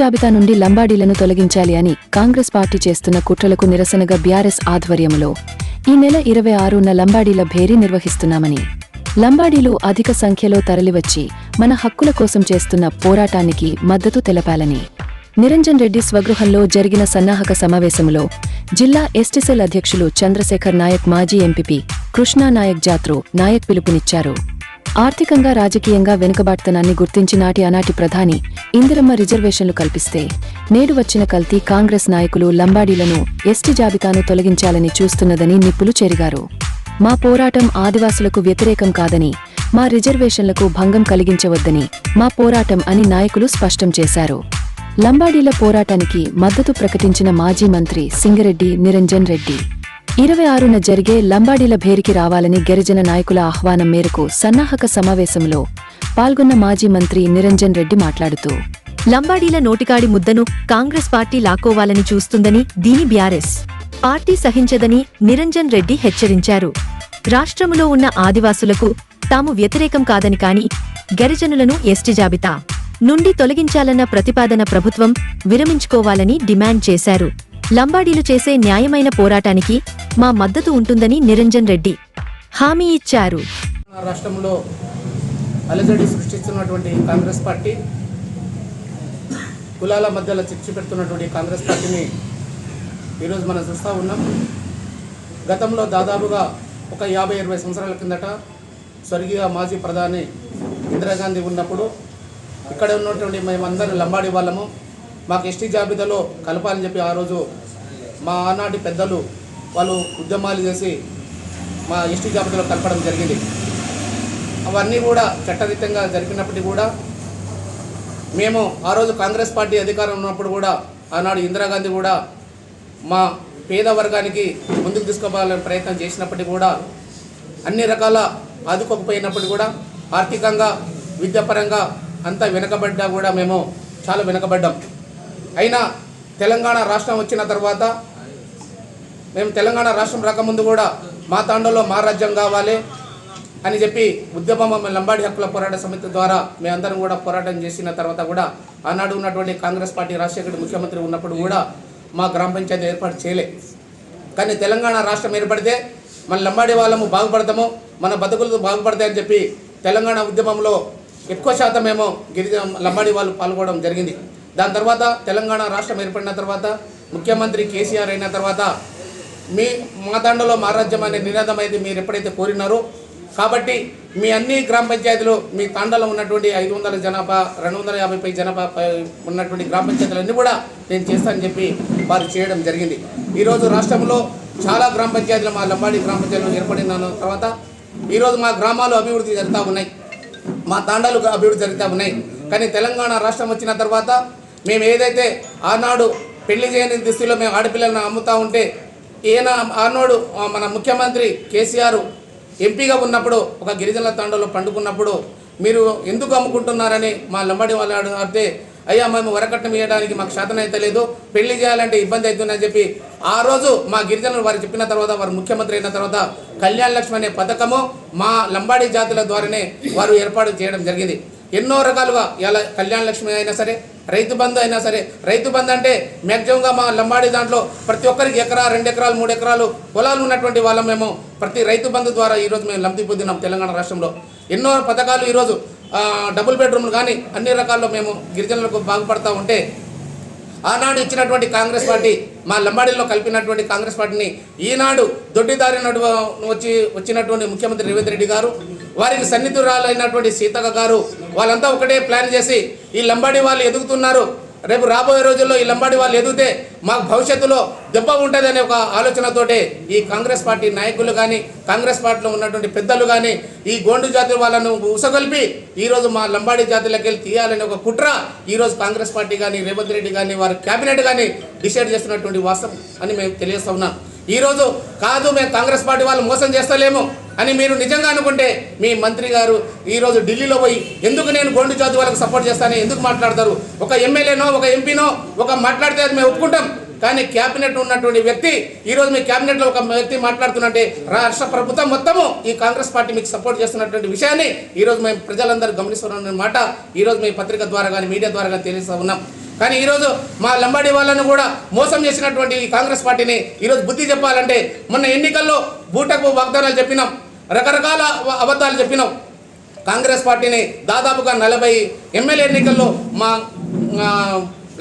జాబితా నుండి లంబాడీలను తొలగించాలి అని కాంగ్రెస్ పార్టీ చేస్తున్న కుట్రలకు నిరసనగా బీఆర్ఎస్ ఆధ్వర్యంలో ఈ నెల ఇరవై ఆరున లంబాడీల భేరీ నిర్వహిస్తున్నామని. లంబాడీలు అధిక సంఖ్యలో తరలివచ్చి మన హక్కుల కోసం చేస్తున్న పోరాటానికి మద్దతు తెలపాలని. నిరంజన్ రెడ్డి స్వగృహంలో జరిగిన సన్నాహక సమావేశంలో జిల్లా ఎస్టీసెల్ అధ్యక్షులు చంద్రశేఖర్ నాయక్ మాజీ ఎంపీపీ కృష్ణా నాయక్ జాత్రో నాయక్ పిలుపునిచ్చారు. ఆర్థికంగా రాజకీయంగా వెనుకబాటుతనాన్ని గుర్తించి నాటి ఆనాటి ప్రధాని ఇందిరమ్మ రిజర్వేషన్లు కల్పిస్తే నేడు వచ్చిన కల్తీ కాంగ్రెస్ నాయకులు లంబాడీలను ఎస్టీ జాబితాను తొలగించాలని చూస్తున్నదని నిప్పులు చెరిగారు. మా పోరాటం ఆదివాసులకు వ్యతిరేకం కాదని మా రిజర్వేషన్లకు భంగం కలిగించవద్దని మా పోరాటం అని నాయకులు స్పష్టం చేశారు. లంబాడీల పోరాటానికి మద్దతు ప్రకటించిన మాజీ మంత్రి సింగరెడ్డి నిరంజన్ రెడ్డి ఇరవై ఆరున జరిగే లంబాడీల భేరికి రావాలని గిరిజన నాయకుల ఆహ్వానం మేరకు సన్నాహక సమావేశంలో పాల్గొన్న మాజీ మంత్రి నిరంజన్ రెడ్డి మాట్లాడుతూ లంబాడీల నోటికాడి ముద్దను కాంగ్రెస్ పార్టీ లాక్కోవాలని చూస్తుందని దీని బ్యారెస్ పార్టీ సహించదని నిరంజన్ రెడ్డి హెచ్చరించారు. రాష్ట్రములో ఉన్న ఆదివాసులకు తాము వ్యతిరేకం కాదని కాని గరిజనులను ఎస్టీ జాబితా నుండి తొలగించాలన్న ప్రతిపాదన ప్రభుత్వం విరమించుకోవాలని డిమాండ్ చేశారు. లంబాడీలు చేసే న్యాయమైన పోరాటానికి మా మద్దతు ఉంటుందని నిరంజన్ రెడ్డి హామీ ఇచ్చారు. రాష్ట్రంలో అలజడి సృష్టిస్తున్నటువంటి కాంగ్రెస్ పార్టీ కులాల మధ్యలో చిచ్చు పెడుతున్నటువంటి కాంగ్రెస్ పార్టీని ఈరోజు మనం చూస్తూ ఉన్నాం. గతంలో దాదాపుగా ఒక యాభై ఇరవై సంవత్సరాల కిందట స్వర్గీయ మాజీ ప్రధాని ఇందిరాగాంధీ ఉన్నప్పుడు ఇక్కడ ఉన్నటువంటి మేమందరం లంబాడి వాళ్ళము మాకు ఎస్టీ జాబితాలో కలపాలని చెప్పి ఆ రోజు మా ఆనాటి పెద్దలు వాళ్ళు ఉద్యమాలు చేసి మా ఎస్టీ జాబితాలో కలపడం జరిగింది. అవన్నీ కూడా చట్టరీతంగా జరిగినప్పటికీ కూడా మేము ఆ రోజు కాంగ్రెస్ పార్టీ అధికారం ఉన్నప్పుడు కూడా ఆనాడు ఇందిరాగాంధీ కూడా మా పేద వర్గానికి ముందుకు తీసుకుపోవాలని ప్రయత్నం చేసినప్పటికీ కూడా అన్ని రకాల ఆదుకోకపోయినప్పటికీ కూడా ఆర్థికంగా విద్యాపరంగా అంతా వెనకబడ్డా కూడా మేము చాలా వెనకబడ్డాం. అయినా తెలంగాణ రాష్ట్రం వచ్చిన తర్వాత మేము తెలంగాణ రాష్ట్రం రాకముందు కూడా మా తాండలో మా రాజ్యం కావాలి అని చెప్పి ఉద్యమం లంబాడి హక్కుల పోరాట సమితి ద్వారా మేమందరం కూడా పోరాటం చేసిన తర్వాత కూడా ఆనాడు ఉన్నటువంటి కాంగ్రెస్ పార్టీ రాజశేఖర్ ముఖ్యమంత్రి ఉన్నప్పుడు కూడా మా గ్రామ పంచాయతీ ఏర్పాటు చేయలే. కానీ తెలంగాణ రాష్ట్రం ఏర్పడితే మన లంబాడి వాళ్ళము బాగుపడతాము మన బతుకులు బాగుపడతాయని చెప్పి తెలంగాణ ఉద్యమంలో ఎక్కువ శాతం మేము గిరిజన లంబాడి వాళ్ళు పాల్గొనడం జరిగింది. దాని తర్వాత తెలంగాణ రాష్ట్రం ఏర్పడిన తర్వాత ముఖ్యమంత్రి కేసీఆర్ అయిన తర్వాత మీ మా తండలో మహారాజ్యం అనే నినాదం అయితే మీరు ఎప్పుడైతే కోరినారో కాబట్టి మీ అన్ని గ్రామ పంచాయతీలు మీ తాండలో ఉన్నటువంటి ఐదు వందల జనాభా రెండు వందల యాభై పై జనాభా ఉన్నటువంటి గ్రామ పంచాయతీలన్నీ కూడా నేను చేస్తానని చెప్పి వారు చేయడం జరిగింది. ఈరోజు రాష్ట్రంలో చాలా గ్రామ పంచాయతీలు మా లంబాడి గ్రామ పంచాయతీలు ఏర్పడిన తర్వాత ఈరోజు మా గ్రామాలు అభివృద్ధి జరుగుతూ ఉన్నాయి. మా తాండాలు అభివృద్ధి జరుగుతూ ఉన్నాయి. కానీ తెలంగాణ రాష్ట్రం వచ్చిన తర్వాత మేము ఏదైతే ఆనాడు పెళ్ళి చేయని దిశలో మేము ఆడపిల్లలను అమ్ముతూ ఉంటే ఈయన ఆనాడు మన ముఖ్యమంత్రి కేసీఆర్ ఎంపీగా ఉన్నప్పుడు ఒక గిరిజనుల తాండలో పండుకున్నప్పుడు మీరు ఎందుకు అమ్ముకుంటున్నారని మా లంబడి వాళ్ళు అడితే అడిగితే అయ్యా మేము వరకట్నం ఇవ్వడానికి మాకు శాతం అయితే లేదు పెళ్ళి చేయాలంటే ఇబ్బంది అవుతుందని చెప్పి ఆ రోజు మా గిరిజనులు వారు చెప్పిన తర్వాత వారు ముఖ్యమంత్రి అయిన తర్వాత కళ్యాణ లక్ష్మి అనే పథకము మా లంబాడి జాతుల ద్వారానే వారు ఏర్పాటు చేయడం జరిగింది. ఎన్నో రకాలుగా ఇలా కళ్యాణ లక్ష్మి అయినా సరే రైతు బంధు అయినా సరే రైతు బంధు అంటే మ్యాక్సిమంగా మా లంబాడి దాంట్లో ప్రతి ఒక్కరికి ఎకరా రెండు ఎకరాలు మూడు ఎకరాలు పొలాలు ఉన్నటువంటి వాళ్ళం మేము. ప్రతి రైతు బంధు ద్వారా ఈరోజు మేము లబ్ధి పొందినాం తెలంగాణ రాష్ట్రంలో. ఎన్నో పథకాలు ఈరోజు డబుల్ బెడ్రూమ్లు కానీ అన్ని రకాల్లో మేము గిరిజనులకు బాగుపడతా ఉంటే ఆనాడు ఇచ్చినటువంటి కాంగ్రెస్ పార్టీ మా లంబాడీలో కలిపినటువంటి కాంగ్రెస్ పార్టీని ఈనాడు దొడ్డిదారి నడు వచ్చి వచ్చినటువంటి ముఖ్యమంత్రి రేవంత్ రెడ్డి గారు వారికి సన్నిధురాలైనటువంటి సీతక్క గారు వాళ్ళంతా ఒకటే ప్లాన్ చేసి ఈ లంబాడి వాళ్ళు ఎదుగుతున్నారు. రేపు రాబోయే రోజుల్లో ఈ లంబాడి వాళ్ళు ఎదిగితే మాకు భవిష్యత్తులో దెబ్బ ఉంటుందనే ఒక ఆలోచనతోటే ఈ కాంగ్రెస్ పార్టీ నాయకులు కానీ కాంగ్రెస్ పార్టీలో ఉన్నటువంటి పెద్దలు కానీ ఈ గోండు జాతి వాళ్ళను ఉసగొల్పి ఈరోజు మా లంబాడి జాతులకి వెళ్ళి తీయాలనే ఒక కుట్ర ఈరోజు కాంగ్రెస్ పార్టీ కానీ రేవంత్ రెడ్డి కానీ వారి కేబినెట్ కానీ డిసైడ్ చేస్తున్నటువంటి వాస్తవం అని మేము తెలియజేస్తా ఉన్నాం. ఈరోజు కాదు మేము కాంగ్రెస్ పార్టీ వాళ్ళు మోసం చేస్తలేము అని మీరు నిజంగా అనుకుంటే మీ మంత్రి గారు ఈరోజు ఢిల్లీలో పోయి ఎందుకు నేను గోండు జాతి వాళ్ళకి సపోర్ట్ చేస్తానని ఎందుకు మాట్లాడతారు? ఒక ఎమ్మెల్యేనో ఒక ఎంపీనో ఒక మాట్లాడితే అది మేము ఒప్పుకుంటాం. కానీ క్యాబినెట్ ఉన్నటువంటి వ్యక్తి ఈరోజు మీ క్యాబినెట్లో ఒక వ్యక్తి మాట్లాడుతున్నట్టే రాష్ట్ర ప్రభుత్వం మొత్తము ఈ కాంగ్రెస్ పార్టీ మీకు సపోర్ట్ చేస్తున్నటువంటి విషయాన్ని ఈరోజు మేము ప్రజలందరూ గమనిస్తున్న మాట ఈరోజు మీ పత్రిక ద్వారా కానీ మీడియా ద్వారా కానీ తెలియజేస్తా ఉన్నాం. కానీ ఈరోజు మా లంబాడి వాళ్ళను కూడా మోసం చేసినటువంటి కాంగ్రెస్ పార్టీని ఈరోజు బుద్ధి చెప్పాలంటే మొన్న ఎన్నికల్లో బూటకు వాగ్దానాలు చెప్పినాం రకరకాల అబద్ధాలు చెప్పినాం. కాంగ్రెస్ పార్టీని దాదాపుగా నలభై ఎమ్మెల్యే ఎన్నికల్లో మా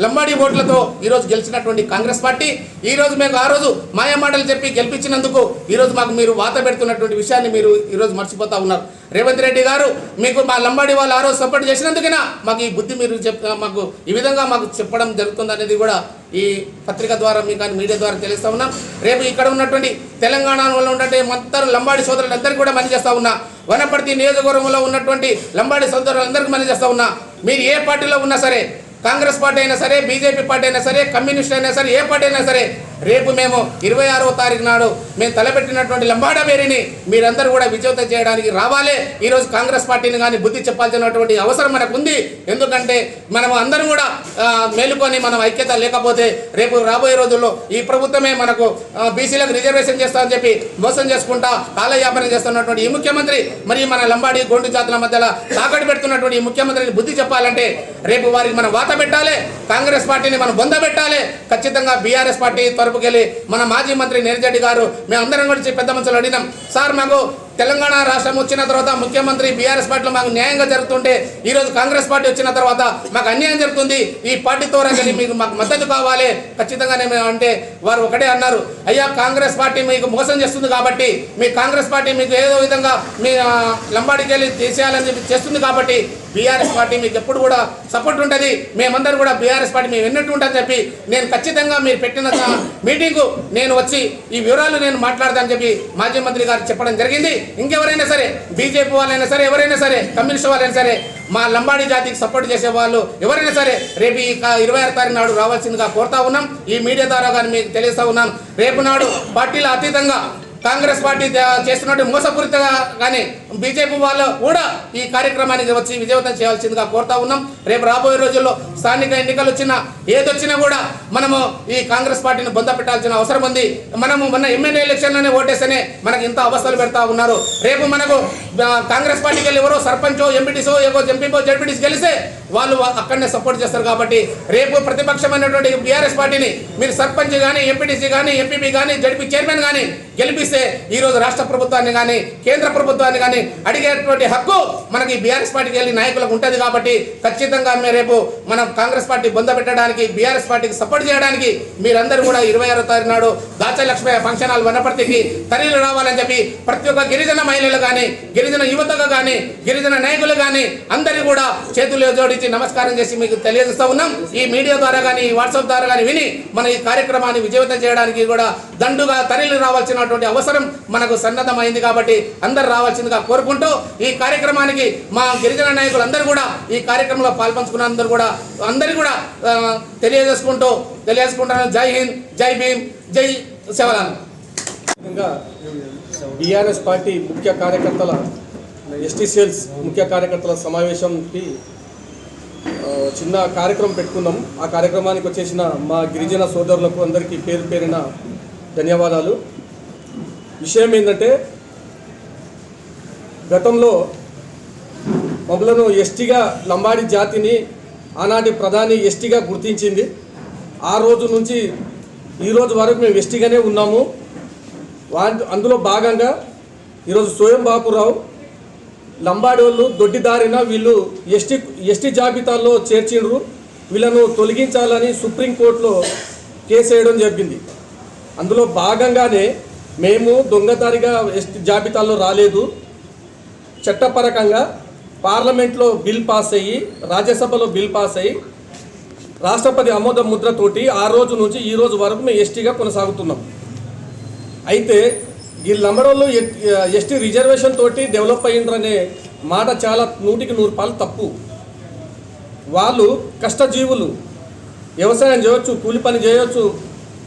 లంబాడీ లంబాడి ఓట్లతో ఈరోజు గెలిచినటువంటి కాంగ్రెస్ పార్టీ. ఈరోజు మేము ఆ రోజు మాయమాటలు చెప్పి గెలిపించినందుకు ఈరోజు మాకు మీరు వాత పెడుతున్నటువంటి విషయాన్ని మీరు ఈరోజు మర్చిపోతా ఉన్నారు. రేవంత్ రెడ్డి గారు మీకు మా లంబాడి వాళ్ళు ఆ రోజు సపోర్ట్ చేసినందుకైనా మాకు ఈ బుద్ధి మీరు చెప్ మాకు ఈ విధంగా మాకు చెప్పడం జరుగుతుంది అనేది కూడా ఈ పత్రిక ద్వారా మీకు కానీ మీడియా ద్వారా తెలుస్తూ ఉన్నాం. రేపు ఇక్కడ ఉన్నటువంటి తెలంగాణలో ఉన్నటువంటి మొత్తం లంబాడి సోదరులందరికీ కూడా మని చేస్తా ఉన్నా. వనపర్తి నియోజకవర్గంలో ఉన్నటువంటి లంబాడి సోదరులందరికీ మని చేస్తా ఉన్నా. మీరు ఏ పార్టీలో ఉన్నా సరే కాంగ్రెస్ పార్టీ అయినా సరే బీజేపీ పార్టీ అయినా సరే కమ్యూనిస్ట్ అయినా సరే ఏ పార్టీ అయినా సరే రేపు మేము ఇరవై ఆరవ తారీఖు నాడు మేము తలపెట్టినటువంటి లంబాడబేరిని మీరందరూ కూడా విజేత చేయడానికి రావాలి. ఈరోజు కాంగ్రెస్ పార్టీని కానీ బుద్ధి చెప్పాల్సినటువంటి అవసరం మనకు ఉంది ఎందుకంటే మనం అందరం కూడా మేలుకొని మనం ఐక్యత లేకపోతే రేపు రాబోయే రోజుల్లో ఈ ప్రభుత్వమే మనకు బీసీలకు రిజర్వేషన్ చేస్తామని చెప్పి మోసం చేసుకుంటా కాలయాపన చేస్తున్నటువంటి ఈ ముఖ్యమంత్రి మరి మన లంబాడి గోండు జాతుల మధ్యలో తాకట్టు పెడుతున్నటువంటి ఈ ముఖ్యమంత్రిని బుద్ధి చెప్పాలంటే రేపు వారికి మనం వాత పెట్టాలి. కాంగ్రెస్ పార్టీని మనం బొంద పెట్టాలి. ఖచ్చితంగా బీఆర్ఎస్ పార్టీ తరపుకెళ్ళి మన మాజీ మంత్రి నేర్జెడ్డి గారు మేమందరం కలిసి పెద్ద మనుషులు అడిగినాం సార్ మాకు తెలంగాణ రాష్ట్రం వచ్చిన తర్వాత ముఖ్యమంత్రి బీఆర్ఎస్ పార్టీలో మాకు న్యాయంగా జరుగుతుంటే ఈరోజు కాంగ్రెస్ పార్టీ వచ్చిన తర్వాత మాకు అన్యాయం జరుగుతుంది ఈ పార్టీతో రండి మీకు మాకు మద్దతు కావాలి. ఖచ్చితంగా మేము అంటే వారు ఒకటే అన్నారు అయ్యా కాంగ్రెస్ పార్టీ మీకు మోసం చేస్తుంది కాబట్టి మీ కాంగ్రెస్ పార్టీ మీకు ఏదో విధంగా మీ లంబాడికి వెళ్ళి తీసేయాలని చెప్పి చేస్తుంది కాబట్టి బీఆర్ఎస్ పార్టీ మీకు ఎప్పుడు కూడా సపోర్ట్ ఉంటుంది. మేమందరం కూడా బీఆర్ఎస్ పార్టీ మేము విన్నట్టు ఉంటుందని చెప్పి నేను ఖచ్చితంగా మీరు పెట్టిన మీటింగు మీటింగ్కు నేను వచ్చి ఈ వివరాలు నేను మాట్లాడదాని చెప్పి మాజీ మంత్రి గారు చెప్పడం జరిగింది. ఇంకెవరైనా సరే బీజేపీ వాళ్ళైనా సరే ఎవరైనా సరే కమ్యూనిస్ట్ వాళ్ళైనా సరే మా లంబాడి జాతికి సపోర్ట్ చేసే వాళ్ళు ఎవరైనా సరే రేపు ఈ ఇరవై ఆరు తారీఖు నాడు రావాల్సిందిగా కోరుతా ఉన్నాం. ఈ మీడియా ద్వారా కానీ మీకు తెలియస్తా ఉన్నాను రేపు నాడు పార్టీల అతీతంగా కాంగ్రెస్ పార్టీ చేస్తున్నట్టు మోసపూరితంగా కానీ బీజేపీ వాళ్ళు కూడా ఈ కార్యక్రమానికి వచ్చి విజయవంతం చేయాల్సిందిగా కోరుతా ఉన్నాం. రేపు రాబోయే రోజుల్లో స్థానిక ఎన్నికలు వచ్చినా ఏదొచ్చినా కూడా మనము ఈ కాంగ్రెస్ పార్టీని బొంద పెట్టాల్సిన అవసరం ఉంది. మనము మన ఎమ్మెల్యే ఎలక్షన్లోనే ఓటేస్తేనే మనకి ఇంత అవస్థలు పెడతా ఉన్నారు. రేపు మనకు కాంగ్రెస్ పార్టీకి వెళ్ళి ఎవరో సర్పంచో ఎంపీటీసో ఏవో ఎంపీపో జడ్పీటీసీ గెలిస్తే వాళ్ళు అక్కడనే సపోర్ట్ చేస్తారు కాబట్టి రేపు ప్రతిపక్షమైనటువంటి బీఆర్ఎస్ పార్టీని మీరు సర్పంచ్ కానీ ఎంపీటీసీ కానీ ఎంపీపీ కానీ జడ్పీ చైర్మన్ కానీ గెలిపిస్తే ఈ రోజు రాష్ట్ర ప్రభుత్వాన్ని కానీ కేంద్ర ప్రభుత్వాన్ని కానీ అడిగేటువంటి హక్కు మనకి బీఆర్ఎస్ పార్టీకి వెళ్ళి నాయకులకు ఉంటుంది కాబట్టి ఖచ్చితంగా మేము రేపు మనం కాంగ్రెస్ పార్టీ బొంద పెట్టడానికి బీఆర్ఎస్ పార్టీకి సపోర్ట్ చేయడానికి మీరందరూ కూడా ఇరవై ఆరో తారీఖు నాడు దాచలక్ష్మయ్య ఫంక్షన్ హాల్ వనపర్తికి తరలి రావాలని చెప్పి ప్రతి ఒక్క గిరిజన మహిళలు కానీ గిరిజన యువతగా కానీ గిరిజన నాయకులు కానీ అందరినీ కూడా చేతులు జోడించి నమస్కారం చేసి మీకు తెలియజేస్తా ఉన్నాం. ఈ మీడియా ద్వారా కానీ వాట్సాప్ ద్వారా కానీ విని మన ఈ కార్యక్రమాన్ని విజయవంతం చేయడానికి కూడా దండుగా తరలి రావాల్సినటువంటి అవసరం మనకు సన్నద్ధమైంది కాబట్టి అందరు రావాల్సిందిగా కోరుకుంటూ ఈ కార్యక్రమానికి మా గిరిజన నాయకులు అందరూ కూడా ఈ కార్యక్రమంలో పాల్పంచుకున్న అందరూ కూడా అందరూ కూడా తెలియజేసుకుంటూ తెలియజేసుకుంటాను జై హింద్ జై భీమ్ జై శివలాల్ విధంగా బీఆర్ఎస్ పార్టీ ముఖ్య కార్యకర్తల ఎస్టీసీఎల్స్ ముఖ్య కార్యకర్తల సమావేశంకి చిన్న కార్యక్రమం పెట్టుకున్నాం. ఆ కార్యక్రమానికి వచ్చేసిన మా గిరిజన సోదరులకు అందరికీ పేరు పేరిన ధన్యవాదాలు. విషయం ఏంటంటే గతంలో మమ్మలను ఎస్టీగా లంబాడి జాతిని ఆనాటి ప్రధాని ఎస్టీగా గుర్తించింది. ఆ రోజు నుంచి ఈరోజు వరకు మేము ఎస్టీగానే ఉన్నాము. వా అందులో భాగంగా ఈరోజు స్వయం బాపురావు లంబాడోళ్ళు దొడ్డిదారిన వీళ్ళు ఎస్టీ ఎస్టీ జాబితాల్లో చేర్చిండ్రు. వీళ్ళను తొలగించాలని సుప్రీంకోర్టులో కేసు వేయడం జరిగింది. అందులో భాగంగానే మేము దొంగదారిగా ఎస్టీ జాబితాలో రాలేదు. చట్టపరకంగా పార్లమెంట్లో బిల్ పాస్ అయ్యి రాజ్యసభలో బిల్ పాస్ అయ్యి రాష్ట్రపతి ఆమోద ముద్రతోటి ఆ రోజు నుంచి ఈ రోజు వరకు మేము ఎస్టీగా కొనసాగుతున్నాం. అయితే ఈ లంబడోళ్ళు ఎస్టీ రిజర్వేషన్ తోటి డెవలప్ అయ్యిండ్రనే మాట చాలా నూటికి నూరు పాలు తప్పు. వాళ్ళు కష్టజీవులు. వ్యవసాయం చేయొచ్చు కూలి పని చేయొచ్చు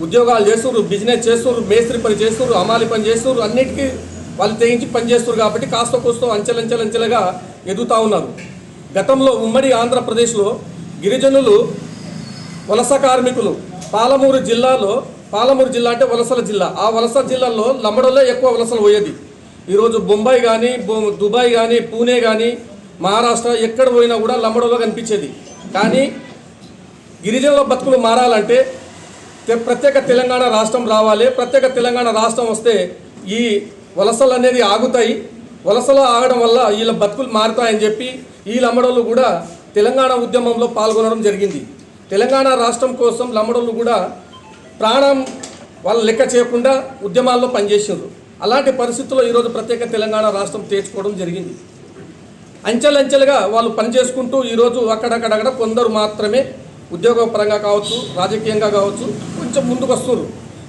ఉద్యోగాలు చేస్తుర్రు బిజినెస్ చేస్తుర్రు మేస్త్రి పని చేస్తుర్రు అమాలి పని చేస్తుర్రు అన్నిటికీ వాళ్ళు తెగించి పని చేస్తున్నారు కాబట్టి కాస్త కోస్తో అంచెలంచెలంచెలుగా ఎదుగుతూ ఉన్నారు. గతంలో ఉమ్మడి ఆంధ్రప్రదేశ్లో గిరిజనులు వలస కార్మికులు పాలమూరు జిల్లాలో పాలమూరు జిల్లా అంటే వలసల జిల్లా. ఆ వలస జిల్లాలో లంబడోళ్ళే ఎక్కువ వలసలు పోయేది. ఈరోజు బొంబాయి కానీ దుబాయ్ కానీ పూణే కానీ మహారాష్ట్ర ఎక్కడ పోయినా కూడా లంబడోలో కనిపించేది. కానీ గిరిజనుల బతుకులు మారాలంటే ప్రత్యేక తెలంగాణ రాష్ట్రం రావాలి. ప్రత్యేక తెలంగాణ రాష్ట్రం వస్తే ఈ వలసలు అనేది ఆగుతాయి. వలసలు ఆగడం వల్ల వీళ్ళ బతుకులు మారుతాయని చెప్పి ఈ లంబడోళ్ళు కూడా తెలంగాణ ఉద్యమంలో పాల్గొనడం జరిగింది. తెలంగాణ రాష్ట్రం కోసం లంబడోళ్ళు కూడా ప్రాణం వాళ్ళు లెక్క చేయకుండా ఉద్యమాల్లో పనిచేసారు అలాంటి పరిస్థితుల్లో ఈరోజు ప్రత్యేక తెలంగాణ రాష్ట్రం తెచ్చుకోవడం జరిగింది. అంచెలంచెలుగా వాళ్ళు పనిచేసుకుంటూ ఈరోజు అక్కడక్కడక్కడ కొందరు మాత్రమే ఉద్యోగపరంగా కావచ్చు రాజకీయంగా కావచ్చు కొంచెం ముందుకు వస్తున్నారు.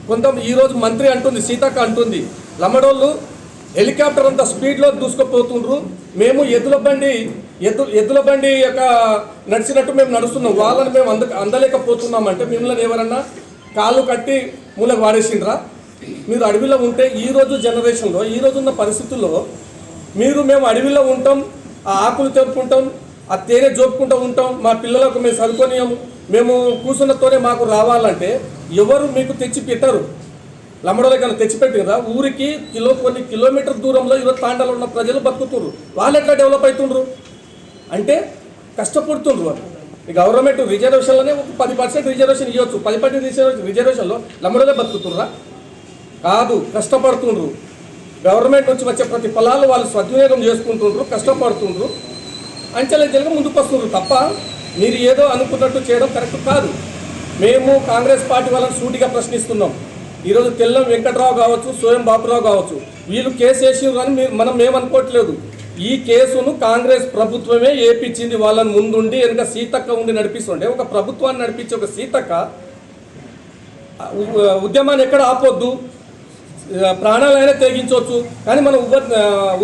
కొంత ఈరోజు మంత్రి అంటుంది సీతక్క అంటుంది లమ్మడోళ్ళు హెలికాప్టర్ అంత స్పీడ్లో దూసుకుపోతుండ్రు. మేము ఎద్దుల బండి ఎద్దు ఎద్దుల బండి యొక్క నడిచినట్టు మేము నడుస్తున్నాం. వాళ్ళని మేము అంద అందలేకపోతున్నామంటే మిమ్మల్ని ఎవరన్నా కాళ్ళు కట్టి మూలకు వాడేసిండ్రా? మీరు అడవిలో ఉంటే ఈ రోజు జనరేషన్లో ఈ రోజు ఉన్న పరిస్థితుల్లో మీరు మేము అడవిలో ఉంటాం ఆ ఆకులు తెంపుకుంటాం ఆ తేనె జోపుకుంటూ ఉంటాం మా పిల్లలకు మేము చదువుకోనియం మేము కూర్చున్నతోనే మాకు రావాలంటే ఎవరు మీకు తెచ్చి పెట్టరు? లంబడోళ్ళకి కన్నా తెచ్చిపెట్టినరా ఊరికి కిలో కొన్ని కిలోమీటర్ దూరంలో ఈరోజు తాండాలు ఉన్న ప్రజలు బతుకుతున్నారు వాళ్ళు ఎట్లా డెవలప్ అవుతుండ్రు? అంటే కష్టపడుతుండ్రు వాళ్ళు. గవర్నమెంట్ రిజర్వేషన్లోనే ఒక పది పర్సెంట్ రిజర్వేషన్ ఇవ్వచ్చు పది పర్సెంట్ రిజర్వేషన్ రిజర్వేషన్లో లమ్మడలే బతుకుతుర్రా కాదు కష్టపడుతుండ్రు. గవర్నమెంట్ నుంచి వచ్చే ప్రతి ఫలాలు వాళ్ళు సద్వినియోగం చేసుకుంటుండ్రు కష్టపడుతుండ్రు. అంచెలంచెలుగా ముందుకు వస్తుండ్రు తప్ప మీరు ఏదో అనుకున్నట్టు చేయడం కరెక్ట్ కాదు. మేము కాంగ్రెస్ పార్టీ వాళ్ళని సూటిగా ప్రశ్నిస్తున్నాం. ఈరోజు తెల్లం వెంకట్రావు కావచ్చు సోయం బాబురావు కావచ్చు వీళ్ళు కేసు వేసి అని మనం ఏమనుకోవట్లేదు ఈ కేసును కాంగ్రెస్ ప్రభుత్వమే ఏపించింది వాళ్ళని ముందుండి వెనుక సీతక్క ఉండి నడిపిస్తుండే. ఒక ప్రభుత్వాన్ని నడిపించే ఒక సీతక్క ఉద్యమాన్ని ఎక్కడ ఆపొద్దు? ప్రాణాలైనా తెగించవచ్చు కానీ మనం ఉవ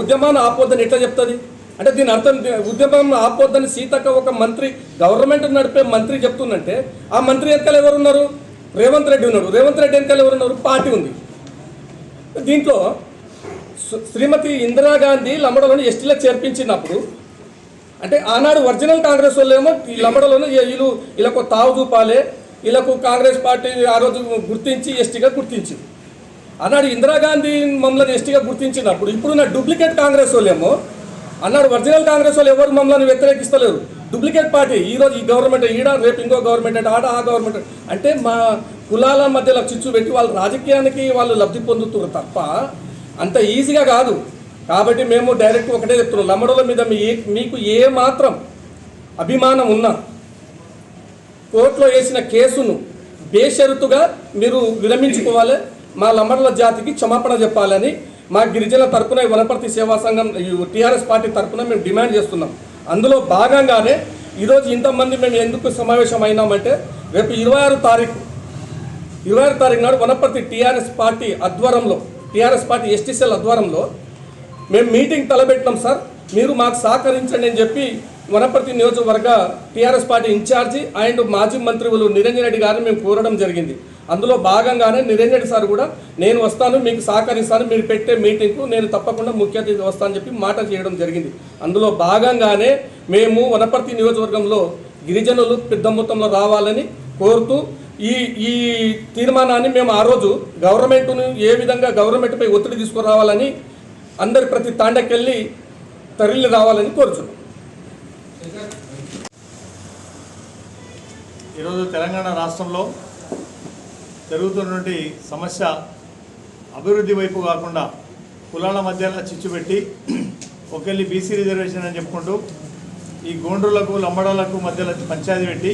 ఉద్యమాన్ని ఆపొద్దని ఎట్లా చెప్తుంది? అంటే దీని అర్థం ఉద్యమం ఆపొద్దని సీతక్క ఒక మంత్రి గవర్నమెంట్ నడిపే మంత్రి చెప్తుందంటే ఆ మంత్రి వెనకాల ఎవరున్నారు? రేవంత్ రెడ్డి ఉన్నాడు రేవంత్ రెడ్డి వెనకాల ఎవరున్నారు? పార్టీ ఉంది. దీంట్లో శ్రీమతి ఇందిరాగాంధీ లంబడలోని ఎస్టీలకు చేర్పించినప్పుడు అంటే ఆనాడు ఒరిజినల్ కాంగ్రెస్ వాళ్ళేమో ఈ లంబడలోనే వీళ్ళు వీళ్ళకు తావు చూపాలి వీళ్ళకు కాంగ్రెస్ పార్టీ ఆ రోజు గుర్తించి ఎస్టీగా గుర్తించింది. ఆనాడు ఇందిరాగాంధీ మమ్మల్ని ఎస్టీగా గుర్తించినప్పుడు ఇప్పుడున్న డూప్లికేట్ కాంగ్రెస్ వాళ్ళేమో అన్నాడు ఒరిజినల్ కాంగ్రెస్ వాళ్ళు ఎవరు మమ్మల్ని వ్యతిరేకిస్తలేరు. డూప్లికేట్ పార్టీ ఈరోజు ఈ గవర్నమెంట్ ఈడ రేపు ఇంకో గవర్నమెంట్ అంటే ఆడ ఆ గవర్నమెంట్ అంటే మా కులాల మధ్యలో చిచ్చు పెట్టి వాళ్ళ రాజకీయానికి వాళ్ళు లబ్ధి పొందుతున్నారు తప్ప అంత ఈజీగా కాదు. కాబట్టి మేము డైరెక్ట్ ఒకటే చెప్తున్నాం. లమ్మడోల మీద మీ మీకు ఏ మాత్రం అభిమానం ఉన్నా కోర్టులో వేసిన కేసును బేషరతుగా మీరు విరమించుకోవాలి. మా లమ్మడుల జాతికి క్షమాపణ చెప్పాలని మా గిరిజన తరపున వనపర్తి సేవా సంఘం టీఆర్ఎస్ పార్టీ తరపున మేము డిమాండ్ చేస్తున్నాం. అందులో భాగంగానే ఈరోజు ఇంతమంది మేము ఎందుకు సమావేశమైనామంటే రేపు ఇరవై ఆరు తారీఖు ఇరవై ఆరు తారీఖు నాడు వనపర్తి టీఆర్ఎస్ పార్టీ ఆధ్వర్యంలో టీఆర్ఎస్ పార్టీ ఎస్టీసీల ఆధ్వర్యంలో మేము మీటింగ్ తలపెట్టినాం సార్. మీరు మాకు సహకరించండి అని చెప్పి వనపర్తి నియోజకవర్గ టీఆర్ఎస్ పార్టీ ఇన్ఛార్జి అండ్ మాజీ మంత్రులు నిరంజన్ రెడ్డి గారిని మేము కోరడం జరిగింది. అందులో భాగంగానే నిరంజన్ రెడ్డి సార్ కూడా నేను వస్తాను మీకు సహకరిస్తాను మీరు పెట్టే మీటింగ్కు నేను తప్పకుండా ముఖ్య అతిథి వస్తానని చెప్పి మాట చేయడం జరిగింది. అందులో భాగంగానే మేము వనపర్తి నియోజకవర్గంలో గిరిజనులు పెద్ద మొత్తంలో రావాలని కోరుతూ ఈ ఈ తీర్మానాన్ని మేము ఆ రోజు గవర్నమెంట్ను ఏ విధంగా గవర్నమెంట్పై ఒత్తిడి తీసుకురావాలని అందరి ప్రతి తాండకెళ్ళి తరలి రావాలని కోరుచున్నాం. ఈరోజు తెలంగాణ రాష్ట్రంలో జరుగుతున్నటువంటి సమస్య అభివృద్ధి వైపు కాకుండా కులాల మధ్యలో చిచ్చు పెట్టి ఒకెళ్ళి బీసీ రిజర్వేషన్ అని చెప్పుకుంటూ ఈ గోండ్రులకు లంబడాలకు మధ్యలో పంచాయతీ పెట్టి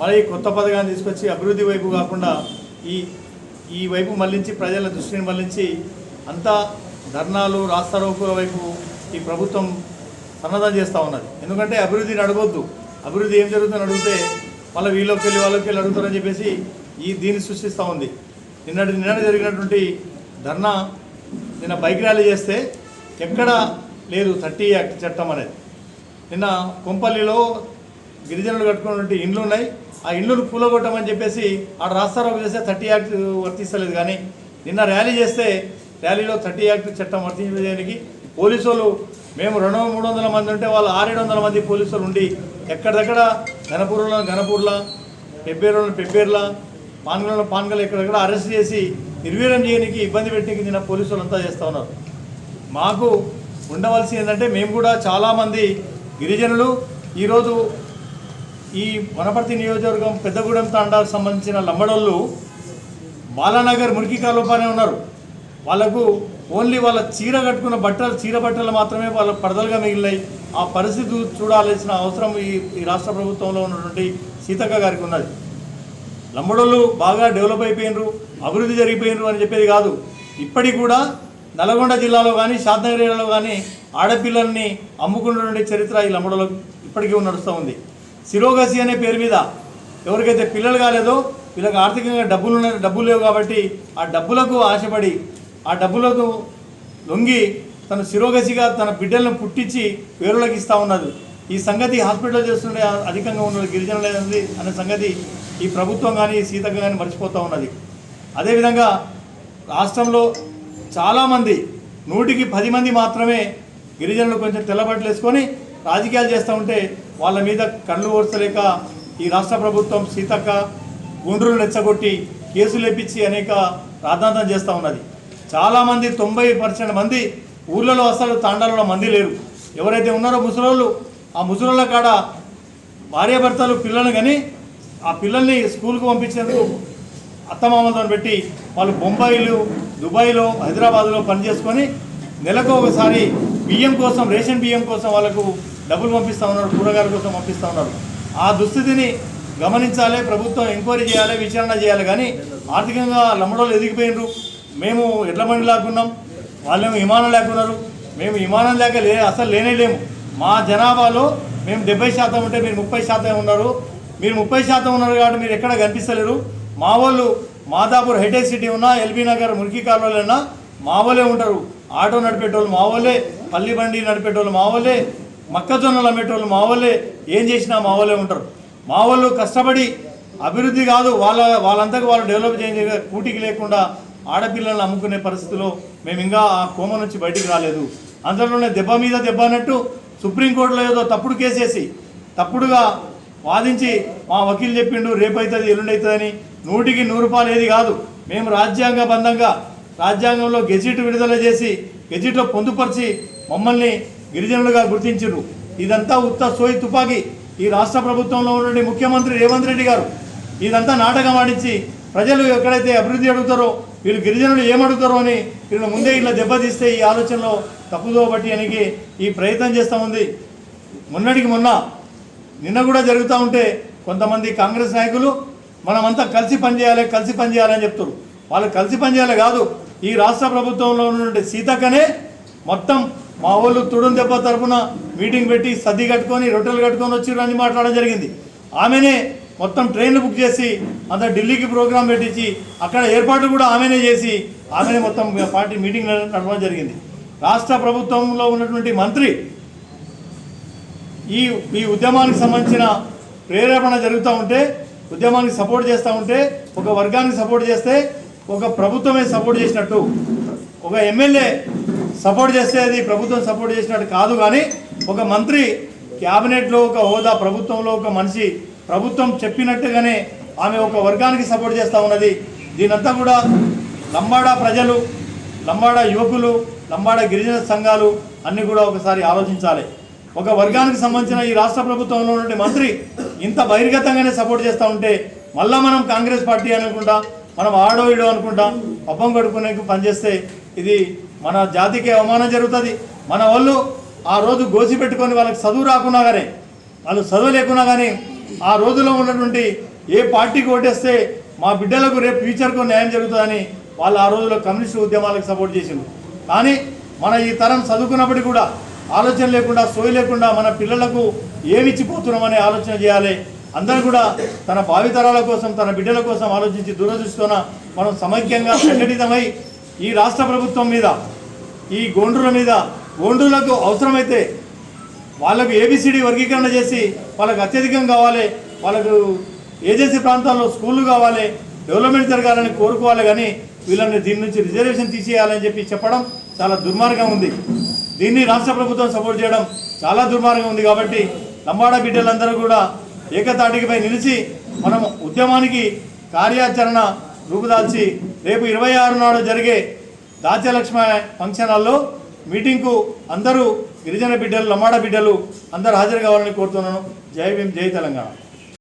మళ్ళీ కొత్త పథకాన్ని తీసుకొచ్చి అభివృద్ధి వైపు కాకుండా ఈ ఈ వైపు మళ్ళించి ప్రజల దృష్టిని మళ్ళించి అంతా ధర్నాలు రాస్తారోకుల వైపు ఈ ప్రభుత్వం సన్నద్ధం చేస్తూ ఉన్నది. ఎందుకంటే అభివృద్ధిని అడగొద్దు. అభివృద్ధి ఏం జరుగుతుందని అడిగితే మళ్ళీ వీళ్ళకి వెళ్ళి వాళ్ళకి వెళ్ళి అడుగుతారని చెప్పేసి ఈ దీన్ని సృష్టిస్తూ ఉంది. నిన్నటి నిన్న జరిగినటువంటి ధర్నా నిన్న బైక్ ర్యాలీ చేస్తే ఎక్కడ లేదు థర్టీ యాక్ట్ చట్టం అనేది. నిన్న కొంపల్లిలో గిరిజనులు కట్టుకున్నటువంటి ఇండ్లు ఉన్నాయి. ఆ ఇండ్లను కూలగొట్టమని చెప్పేసి ఆడ రాస్తారోకు చేస్తే థర్టీ యాక్ట్ వర్తిస్తలేదు కానీ నిన్న ర్యాలీ చేస్తే ర్యాలీలో థర్టీ యాక్ట్ చట్టం వర్తించడానికి పోలీసు వాళ్ళు మేము రెండు మూడు వందల మంది ఉంటే వాళ్ళు ఆరేడు వందల మంది పోలీసులు ఉండి ఎక్కడిదక్కడ ఘనపూర్లో ఘనపూర్ల పెబ్బేరులో పెబ్బేర్ల పాన్గల్లో పాన్గల్ ఎక్కడెక్కడ అరెస్ట్ చేసి నిర్వీర్యం చేయడానికి ఇబ్బంది పెట్టడానికి నిన్న పోలీసులు అంతా చేస్తూ ఉన్నారు. మాకు ఉండవలసి ఏంటంటే మేము కూడా చాలామంది గిరిజనులు ఈరోజు ఈ వనపర్తి నియోజకవర్గం పెద్దగూడెం తాండాకు సంబంధించిన లంబడోళ్ళు బాలానగర్ మురికి కాలువపైనే ఉన్నారు. వాళ్ళకు ఓన్లీ వాళ్ళ చీర కట్టుకున్న బట్టలు చీర బట్టలు మాత్రమే వాళ్ళ పడదలుగా మిగిలినాయి. ఆ పరిస్థితి చూడాల్సిన అవసరం ఈ ఈ రాష్ట్ర ప్రభుత్వంలో ఉన్నటువంటి సీతక్క గారికి ఉన్నది. లంబడోళ్ళు బాగా డెవలప్ అయిపోయినరు అభివృద్ధి జరిగిపోయినరు అని చెప్పేది కాదు. ఇప్పటికి కూడా నల్గొండ జిల్లాలో కానీ షాద్నగర్ ఏరియాలో కానీ ఆడపిల్లల్ని అమ్ముకున్నటువంటి చరిత్ర ఈ లంబడోలో ఇప్పటికీ నడుస్తూ ఉంది. సిరోగసి అనే పేరు మీద ఎవరికైతే పిల్లలు కాలేదో వీళ్ళకి ఆర్థికంగా డబ్బులు ఉన్నాయి డబ్బులు లేవు కాబట్టి ఆ డబ్బులకు ఆశపడి ఆ డబ్బులకు లొంగి తన శిరోగసిగా తన బిడ్డలను పుట్టించి వేరులకు ఇస్తూ ఉన్నది. ఈ సంగతి హాస్పిటల్ చేస్తుండే అధికంగా ఉన్న గిరిజనులైనది అనే సంగతి ఈ ప్రభుత్వం కానీ సీతక్క కానీ మర్చిపోతూ ఉన్నది. అదేవిధంగా రాష్ట్రంలో చాలామంది నూటికి పది మంది మాత్రమే గిరిజనులు కొంచెం తెల్లబట్టలు వేసుకొని రాజకీయాలు చేస్తూ ఉంటే వాళ్ళ మీద కళ్ళు ఓర్చలేక ఈ రాష్ట్ర ప్రభుత్వం సీతక్క గుండ్రులు రెచ్చగొట్టి కేసులు ఇప్పించి అనేక రాద్ధాంతం చేస్తూ ఉన్నది. చాలామంది తొంభై పర్సెంట్ మంది ఊర్లలో అసలు తాండాలలో మంది లేరు. ఎవరైతే ఉన్నారో ముసలోళ్ళు ఆ ముసలోళ్ళ కాడ భార్యాభర్తలు పిల్లలు కానీ ఆ పిల్లల్ని స్కూల్కు పంపించేందుకు అత్తమామతో పెట్టి వాళ్ళు బొంబాయిలు దుబాయ్లో హైదరాబాద్లో పనిచేసుకొని నెలకు ఒకసారి బియ్యం కోసం రేషన్ బియ్యం కోసం వాళ్ళకు డబ్బులు పంపిస్తూ ఉన్నారు కూరగాయల కోసం పంపిస్తూ ఉన్నారు. ఆ దుస్థితిని గమనించాలి ప్రభుత్వం ఎంక్వైరీ చేయాలి విచారణ చేయాలి కానీ ఆర్థికంగా లమ్మడోళ్ళు ఎదిగిపోయినరు. మేము ఎడ్ల బండి లేకున్నాం వాళ్ళేమో విమానం లేకున్నారు మేము విమానం లేక లే అసలు లేనే లేము మా జనాభాలో మేము డెబ్బై శాతం ఉంటే మీరు ముప్పై శాతం ఉన్నారు. మీరు ముప్పై శాతం ఉన్నారు కాబట్టి మీరు ఎక్కడ కనిపిస్తలేరు. మా వాళ్ళు మాదాపూర్ హైటెక్ సిటీ ఉన్నా ఎల్బీ నగర్ మురికి కాలువలైనా మా వాళ్ళే ఉంటారు. ఆటో నడిపేటోళ్ళు మా వాళ్ళే పల్లి బండి నడిపేటోళ్ళు మా వాళ్ళే మొక్కజొన్నలు అమ్మేటోళ్ళు మా వాళ్ళే ఏం చేసినా మా వాళ్ళే ఉంటారు. మా వాళ్ళు కష్టపడి అభివృద్ధి కాదు వాళ్ళ వాళ్ళంతకు వాళ్ళు డెవలప్ చేయ కూటికి లేకుండా ఆడపిల్లలను అమ్ముకునే పరిస్థితిలో మేము ఇంకా ఆ కోమ నుంచి బయటికి రాలేదు. అందులోనే దెబ్బ మీద దెబ్బ అన్నట్టు సుప్రీంకోర్టులో ఏదో తప్పుడు కేసేసి తప్పుడుగా వాదించి మా వకీలు చెప్పిండు రేపు అవుతుంది నూటికి నూరు రూపాయలు ఏది కాదు. మేము రాజ్యాంగబద్ధంగా రాజ్యాంగంలో గెజిట్ విడుదల చేసి గెజిట్లో పొందుపరిచి మమ్మల్ని గిరిజనులుగా గుర్తించారు ఇదంతా ఉత్త సోయి తుపాకీ. ఈ రాష్ట్ర ప్రభుత్వంలో ఉండే ముఖ్యమంత్రి రేవంత్ రెడ్డి గారు ఇదంతా నాటకం ఆడించి ప్రజలు ఎక్కడైతే అభివృద్ధి అడుగుతారో వీళ్ళు గిరిజనులు ఏమడుగుతారో అని వీళ్ళు ముందే ఇలా దెబ్బతీస్తే ఈ ఆలోచనలో తప్పుదో బట్టి అనికి ఈ ప్రయత్నం చేస్తూ ఉంది. మొన్నటికి మొన్న నిన్న కూడా జరుగుతూ ఉంటే కొంతమంది కాంగ్రెస్ నాయకులు మనమంతా కలిసి పనిచేయాలి కలిసి పనిచేయాలని చెప్తారు వాళ్ళు కలిసి పనిచేయాలి కాదు ఈ రాష్ట్ర ప్రభుత్వంలో ఉన్నటువంటి సీతక్కనే మొత్తం మా వాళ్ళు తుడుం దెబ్బ తరపున మీటింగ్ పెట్టి సర్ది కట్టుకొని రొట్టెలు కట్టుకొని వచ్చి అని మాట్లాడడం జరిగింది. ఆమెనే మొత్తం ట్రైన్లు బుక్ చేసి అంత ఢిల్లీకి ప్రోగ్రాం పెట్టించి అక్కడ ఏర్పాట్లు కూడా ఆమెనే చేసి ఆమెనే మొత్తం పార్టీ మీటింగ్ నడవడం జరిగింది. రాష్ట్ర ప్రభుత్వంలో ఉన్నటువంటి మంత్రి ఈ ఈ ఉద్యమానికి సంబంధించిన ప్రేరేపణ జరుగుతూ ఉంటే ఉద్యమానికి సపోర్ట్ చేస్తూ ఉంటే ఒక వర్గానికి సపోర్ట్ చేస్తే ఒక ప్రభుత్వమే సపోర్ట్ చేసినట్టు ఒక ఎమ్మెల్యే సపోర్ట్ చేస్తే అది ప్రభుత్వం సపోర్ట్ చేసినట్టు కాదు కానీ ఒక మంత్రి క్యాబినెట్లో ఒక హోదా ప్రభుత్వంలో ఒక మనిషి ప్రభుత్వం చెప్పినట్టుగానే ఆమె ఒక వర్గానికి సపోర్ట్ చేస్తూ ఉన్నది. దీనంతా కూడా లంబాడా ప్రజలు లంబాడా యువకులు లంబాడా గిరిజన సంఘాలు అన్నీ కూడా ఒకసారి ఆలోచించాలి. ఒక వర్గానికి సంబంధించిన ఈ రాష్ట్ర ప్రభుత్వంలో ఉన్నటువంటి మంత్రి ఇంత బహిర్గతంగానే సపోర్ట్ చేస్తూ ఉంటే మళ్ళా మనం కాంగ్రెస్ పార్టీ అనుకుంటా మనం ఆడో ఇడో అనుకుంటా పబ్బం కడుక్కునే పనిచేస్తే ఇది మన జాతికి అవమానం జరుగుతుంది. మన వాళ్ళు ఆ రోజు గోసి పెట్టుకొని వాళ్ళకి చదువు రాకున్నా కానీ వాళ్ళు చదువు లేకున్నా కానీ ఆ రోజులో ఉన్నటువంటి ఏ పార్టీకి ఓటేస్తే మా బిడ్డలకు రేపు ఫ్యూచర్కు న్యాయం జరుగుతుందని వాళ్ళు ఆ రోజుల్లో కమ్యూనిస్ట్ ఉద్యమాలకు సపోర్ట్ చేసింది కానీ మన ఈ తరం చదువుకున్నప్పటికీ కూడా ఆలోచన లేకుండా సోయి లేకుండా మన పిల్లలకు ఏమి ఇచ్చిపోతున్నామనే ఆలోచన చేయాలి. అందరూ కూడా తన భావితరాల కోసం తన బిడ్డల కోసం ఆలోచించి దురదృష్టితోన మనం సమైక్యంగా సంఘటితమై ఈ రాష్ట్ర ప్రభుత్వం మీద ఈ గోండ్రుల మీద గోండ్రులకు అవసరమైతే వాళ్ళకు ఏబిసిడి వర్గీకరణ చేసి వాళ్ళకు అత్యధికం కావాలి వాళ్ళకు ఏజెన్సీ ప్రాంతాల్లో స్కూళ్ళు కావాలి డెవలప్మెంట్ జరగాలని కోరుకోవాలి కానీ వీళ్ళని దీని నుంచి రిజర్వేషన్ తీసేయాలని చెప్పి చెప్పడం చాలా దుర్మార్గం ఉంది. దీన్ని రాష్ట్ర ప్రభుత్వం సపోర్ట్ చేయడం చాలా దుర్మార్గం ఉంది కాబట్టి లంబాడ బిడ్డలందరూ కూడా ఏకతాటికిపై నిలిచి మనం ఉద్యమానికి కార్యాచరణ రూపుదాల్చి రేపు ఇరవై ఆరు నాడు జరిగే దాత్యలక్ష్మ ఫంక్షన్ హాల్లో మీటింగ్కు అందరూ గిరిజన బిడ్డలు లంబాడ బిడ్డలు అందరూ హాజరు కావాలని కోరుతున్నాను. జై భీమ్ జై తెలంగాణ.